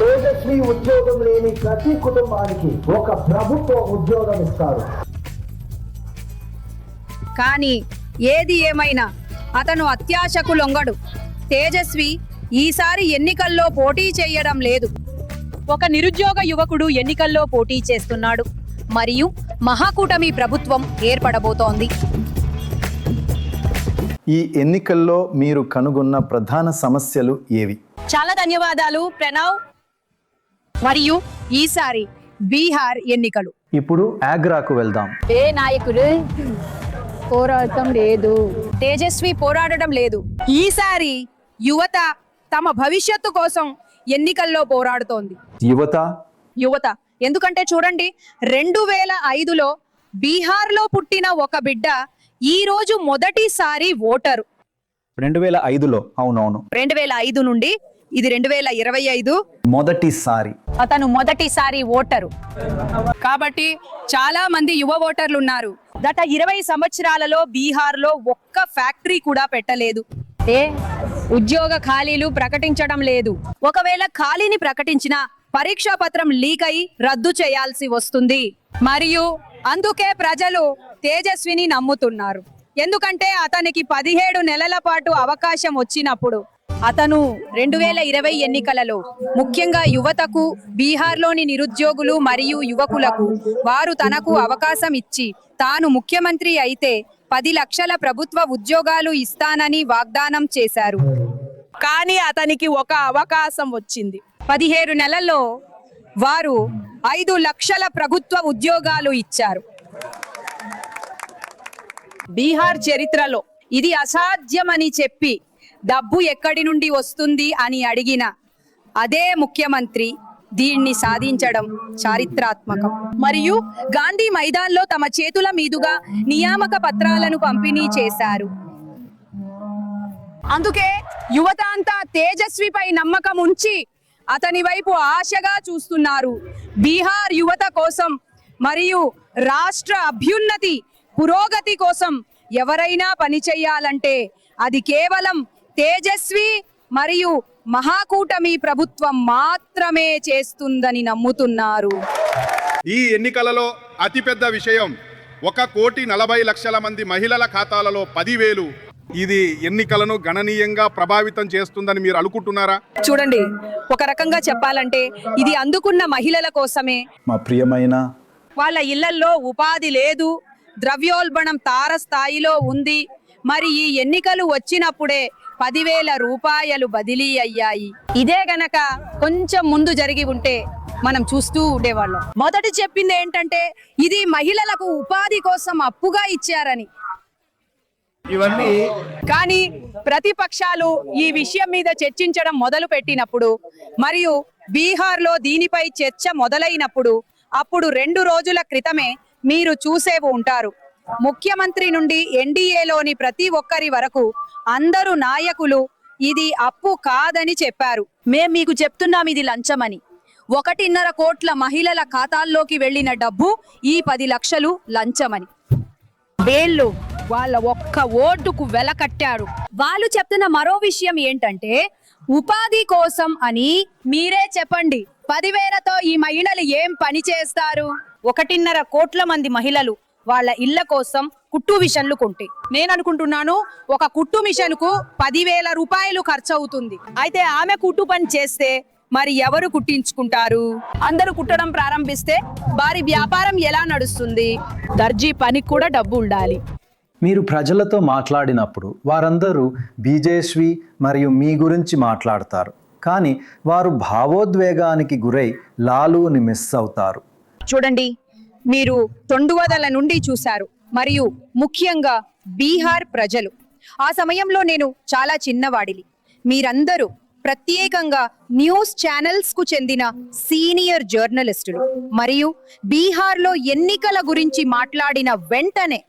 తేజస్వి ఉద్యోగం లేని ప్రతి కుటుంబానికి ఒక ప్రభుత్వ ఉద్యోగం ఇస్తారు. కానీ ఏది ఏమైనా అతను అత్యాశకు లొంగడు తేజస్వి ఈసారి ఎన్నికల్లో పోటీ చేయడం లేదు. ఒక నిరుద్యోగ యువకుడు ఎన్నికల్లో పోటీ చేస్తున్నాడు. మరియు మహాకూటమి ప్రభుత్వం ఏర్పడబోతోంది. ఈ ఎన్నికల్లో మీరు కనుగొన్న ప్రధాన సమస్యలు ఏవి? చాలా ధన్యవాదాలు ప్రణవ్. మరియు ఈసారి బీహార్ ఎన్నికలు. ఇప్పుడు ఆగ్రాకు వెళ్దాం. ఏ నాయకుడు? పోరాటం లేదు. తేజస్వి పోరాడడం లేదు. ఈసారి యువత తమ భవిష్యత్తు కోసం ఎన్నికల్లో పోరాడుతోంది. యువత? యువత. ఎందుకంటే చూడండి రెండు వేల ఐదులో బీహార్లో పుట్టిన ఒక బిడ్డ ఈ రోజు మొదటిసారి ఓటరు. రెండు వేల ఐదులో అవునవును. రెండు వేల ఐదు నుండి ఇది రెండు వేల ఇరవై ఐదు. మొదటిసారి. అతను మొదటిసారి ఓటరు. కాబట్టి చాలా మంది యువ ఓటర్లు ఉన్నారు. గత ఇరవై సంవత్సరాలలో బీహార్లో ఒక్క ఫ్యాక్టరీ కూడా పెట్టలేదు. ఏ? ఉద్యోగ ఖాళీలు ప్రకటించడం లేదు. ఒకవేళ ఖాళీని ప్రకటించిన పరీక్షా పత్రం లీక్ అయి రద్దు చేయాల్సి వస్తుంది. మరియు అందుకే ప్రజలు తేజస్విని నమ్ముతున్నారు. ఎందుకంటే అతనికి పదిహేడు నెలల పాటు అవకాశం వచ్చినప్పుడు అతను రెండు వేల ఇరవై ఎన్నికలలో ముఖ్యంగా యువతకు బీహార్లోని నిరుద్యోగులు మరియు యువకులకు వారు తనకు అవకాశం ఇచ్చి తాను ముఖ్యమంత్రి అయితే పది లక్షల ప్రభుత్వ ఉద్యోగాలు ఇస్తానని వాగ్దానం చేశారు. కానీ అతనికి ఒక అవకాశం వచ్చింది. పదిహేడు నెలల్లో వారు ఐదు లక్షల ప్రభుత్వ ఉద్యోగాలు ఇచ్చారు. బీహార్ చరిత్రలో ఇది అసాధ్యమని చెప్పి డబ్బు ఎక్కడి నుండి వస్తుంది అని అడిగిన అదే ముఖ్యమంత్రి దీన్ని సాధించడం చారిత్రాత్మకం. మరియు గాంధీ మైదాన్లో తమ చేతుల మీదుగా నియామక పత్రాలను పంపిణీ చేశారు. అందుకే యువత అంతా తేజస్విపై నమ్మకం ఉంచి అతని వైపు ఆశగా చూస్తున్నారు. బీహార్ యువత కోసం మరియు రాష్ట్ర అభ్యున్నతి పురోగతి కోసం ఎవరైనా పని చేయాలంటే అది కేవలం తేజస్వి మరియు మహాకూటమి ప్రభుత్వం మాత్రమే చేస్తుందని నమ్ముతున్నారు. ఈ ఎన్నికలలో అతిపెద్ద విషయం ఒక కోటి నలభై లక్షల మంది మహిళల ఖాతాలలో పదివేలు ఇది ఎన్నికలను గణనీయంగా ప్రభావితం చేస్తుందని మీరు అనుకుంటున్నారా? చూడండి ఒక రకంగా చెప్పాలంటే ఇది అందుకున్న మహిళల కోసమే. మా ప్రియమైన వాళ్ళ ఇళ్ళల్లో ఉపాధి లేదు ద్రవ్యోల్బణం తార స్థాయిలో ఉంది. మరి ఈ ఎన్నికలు వచ్చినప్పుడే పదివేల రూపాయలు బదిలీ అయ్యాయి. ఇదే గనక కొంచెం ముందు జరిగి ఉంటే మనం చూస్తూ ఉండేవాళ్ళం. మొదటి చెప్పింది ఏంటంటే ఇది మహిళలకు ఉపాధి కోసం అప్పుగా ఇచ్చారని. ఇవన్నీ కానీ ప్రతిపక్షాలు ఈ విషయం మీద చర్చించడం మొదలు పెట్టినప్పుడు మరియు బీహార్లో దీనిపై చర్చ మొదలైనప్పుడు అప్పుడు రెండు రోజుల క్రితమే మీరు చూసే ఉంటారు. ముఖ్యమంత్రి నుండి ఎన్డీఏలోని ప్రతి ఒక్కరి వరకు అందరూ నాయకులు ఇది అప్పు కాదని చెప్పారు. మేం మీకు చెప్తున్నాం ఇది లంచమని. ఒకటిన్నర కోట్ల మహిళల ఖాతాల్లోకి వెళ్ళిన డబ్బు ఈ పది లక్షలు లంచమని. వేళ్ళు వాళ్ళ ఒక్క ఓటుకు వెల కట్టారు. వాళ్ళు చెప్తున్న మరో విషయం ఏంటంటే ఉపాధి కోసం అని మీరే చెప్పండి. పదివేలతో ఈ మహిళలు ఏం పని చేస్తారు? ఒకటిన్నర కోట్ల మంది మహిళలు వాళ్ళ ఇళ్ళ కోసం కుట్టు మిషన్లు కొంటే. నేను అనుకుంటున్నాను ఒక కుట్టు మిషన్కు పదివేల రూపాయలు ఖర్చు అవుతుంది అయితే ఆమె కుట్టు పని చేస్తే మరి ఎవరు కుట్టించుకుంటారు? అందరూ కుట్టడం ప్రారంభిస్తే వారి వ్యాపారం ఎలా నడుస్తుంది? దర్జీ పనికి కూడా డబ్బు ఉండాలి. మీరు ప్రజలతో మాట్లాడినప్పుడు వారందరూ బీజేస్వి మరియు మీ గురించి మాట్లాడతారు. కానీ వారు భావోద్వేగానికి గురై లాలుని మిస్ అవుతారు. చూడండి మీరు తొండువదల నుండి చూశారు. మరియు ముఖ్యంగా బీహార్ ప్రజలు. ఆ సమయంలో నేను చాలా చిన్నవాడిని. మీరందరూ ప్రత్యేకంగా న్యూస్ ఛానల్స్కు చెందిన సీనియర్ జర్నలిస్టులు. మరియు బీహార్లో ఎన్నికల గురించి మాట్లాడిన వెంటనే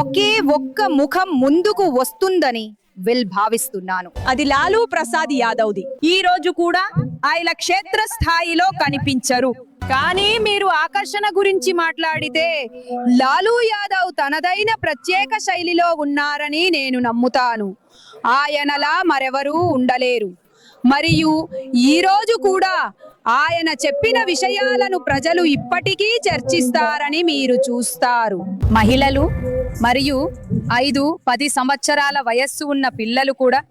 ఒకే ఒక్క ముఖం ముందుకు వస్తుందని విల్ భావిస్తున్నాను. అది లాలూ ప్రసాద్ యాదవ్ది. ఈ రోజు కూడా ఆయన క్షేత్ర స్థాయిలో కనిపించరు. కానీ మీరు ఆకర్షణ గురించి మాట్లాడితే లాలూ యాదవ్ తనదైన ప్రత్యేక శైలిలో ఉన్నారని నేను నమ్ముతాను. ఆయనలా మరెవరూ ఉండలేరు. మరియు ఈ రోజు కూడా ఆయన చెప్పిన విషయాలను ప్రజలు ఇప్పటికీ చర్చిస్తారని మీరు చూస్తారు. మహిళలు మరియు ఐదు పది సంవత్సరాల వయస్సు ఉన్న పిల్లలు కూడా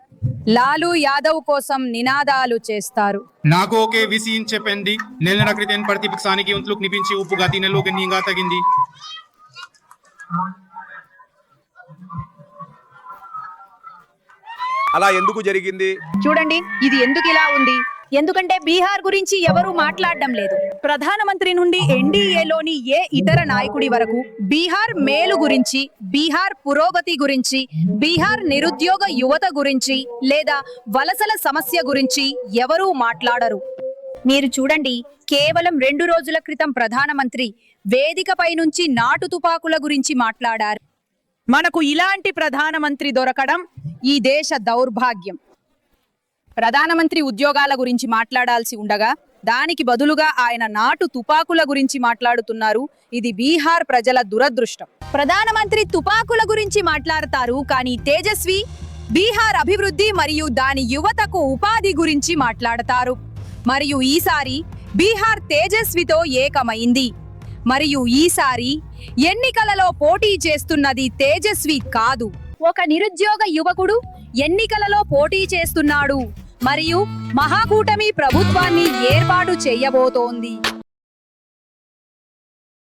లాలు యాదవ్ కోసం నినాదాలు చేస్తారు. నాకోకే విసిన్ చెప్పండి నెలల క్రితం ప్రతిపక్షానికి ఒంట్లోకి నిపించి ఉప్పుగా తినలోకి నీగా తగింది. అలా ఎందుకు జరిగింది? చూడండి ఇది ఎందుకు ఇలా ఉంది? ఎందుకంటే బీహార్ గురించి ఎవరు మాట్లాడడం లేదు. ప్రధానమంత్రి నుండి ఎన్డీఏలోని ఏ ఇతర నాయకుడి వరకు బీహార్ మేలు గురించి బీహార్ పురోగతి గురించి బీహార్ నిరుద్యోగ యువత గురించి లేదా వలసల సమస్య గురించి ఎవరూ మాట్లాడరు. మీరు చూడండి కేవలం రెండు రోజుల క్రితం ప్రధానమంత్రి వేదికపై నుంచి నాటు తుపాకుల గురించి మాట్లాడారు. మనకు ఇలాంటి ప్రధానమంత్రి దొరకడం ఈ దేశ దౌర్భాగ్యం. ప్రధానమంత్రి ఉద్యోగాల గురించి మాట్లాడాల్సి ఉండగా దానికి బదులుగా ఆయన నాటు తుపాకుల గురించి మాట్లాడుతున్నారు. ఇది బీహార్ ప్రజల దురదృష్టం. ప్రధానమంత్రి తుపాకుల గురించి మాట్లాడతారు కానీ తేజస్వి బీహార్ అభివృద్ధి మరియు దాని యువతకు ఉపాధి గురించి మాట్లాడతారు. మరియు ఈసారి బీహార్ తేజస్వితో ఏకమైంది. మరియు ఈసారి ఎన్నికలలో పోటీ చేస్తున్నది తేజస్వి కాదు. ఒక నిరుద్యోగ యువకుడు ఎన్నికలలో పోటీ చేస్తున్నాడు. మరియు మహాకూటమి ప్రభుత్వాన్ని ఏర్పాటు చేయబోతోంది.